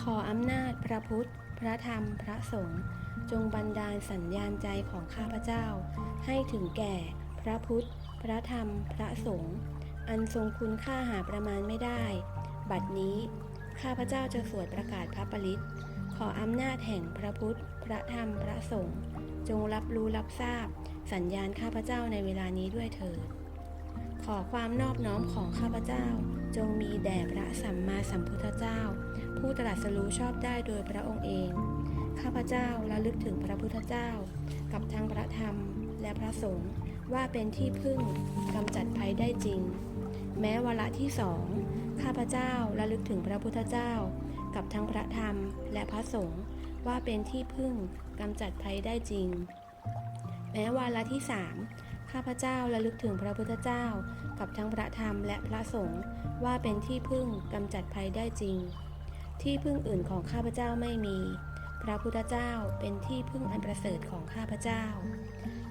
ขออำนาจพระพุทธ พระธรรม พระสงฆ์จงบันดาลสัญญาณใจของข้าพเจ้า ให้ถึงแก่ พระพุทธ พระธรรม พระสงฆ์อันทรงคุณค่าหาประมาณไม่ได้ บัดนี้ ข้าพเจ้าจะสวดประกาศพระปริตขออำนาจแห่งพระพุทธ พระธรรม พระสงฆ์จงรับรู้รับทราบ สัญญาณข้าพเจ้าในเวลานี้ด้วยเถิด ขอความนอบน้อมของข้าพเจ้า จงมีแด่พระสัมมาสัมพุทธเจ้า ผู้ตรัสรู้ชอบได้โดยพระองค์เอง ข้าพเจ้าระลึกถึงพระพุทธเจ้า กับทางพระธรรมและพระสงฆ์ว่าเป็นที่พึ่งกำจัดภัยได้จริง แม้วาระที่สองข้าพเจ้าระลึกถึงพระพุทธเจ้า กับทั้งพระธรรมและพระสงฆ์ว่าเป็นที่พึ่งกำจัดภัยได้จริง แม้วาระที่สาม ข้าพเจ้าระลึกถึงพระพุทธเจ้ากับทั้งพระธรรมและพระสงฆ์ว่าเป็นที่พึ่งกำจัดภัยได้จริง ที่พึ่งอื่นของข้าพเจ้าไม่มี พระพุทธเจ้าเป็นที่พึ่งอันประเสริฐของข้าพเจ้า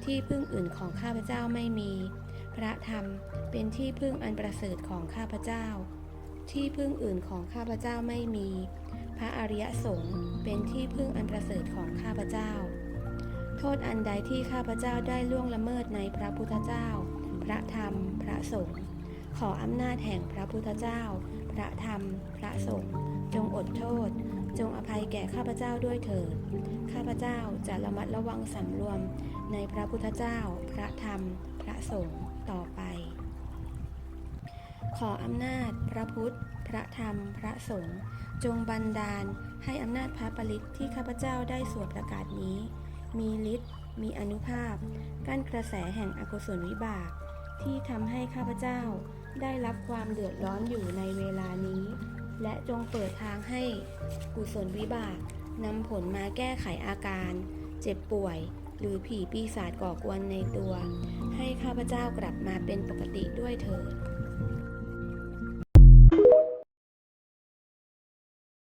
ที่พึ่งอื่นของข้าพเจ้าไม่มี พระธรรมเป็นที่พึ่งอันประเสริฐของข้าพเจ้า ที่พึ่งอื่นของข้าพเจ้าไม่มี พระอริยสงฆ์เป็นที่พึ่งอันประเสริฐของข้าพเจ้า โทษอันใดที่ข้าพเจ้าได้ล่วงละเมิดในพระพุทธเจ้า พระธรรม พระสงฆ์ ขออำนาจแห่งพระพุทธเจ้า พระธรรม พระสงฆ์ จงอดโทษ จงอภัยแก่ข้าพเจ้าด้วยเถิด ข้าพเจ้าจะระมัดระวังสำรวมในพระพุทธเจ้า พระธรรม พระสงฆ์ ต่อไป ขออำนาจพระพุทธ พระธรรม พระสงฆ์ จงบันดาลให้อำนาจพระปริตที่ข้าพเจ้าได้สวดประกาศนี้ มีฤทธิ์มีอนุภาพ กั้นกระแสแห่งอกุศลวิบาก ที่ทำให้ข้าพเจ้าได้รับความเดือดร้อนอยู่ในเวลานี้ และจงเปิดทางให้กุศลวิบากนำผลมาแก้ไขอาการ เจ็บป่วย หรือผีปีศาจก่อกวนในตัว ให้ข้าพเจ้ากลับมาเป็นปกติด้วยเถิด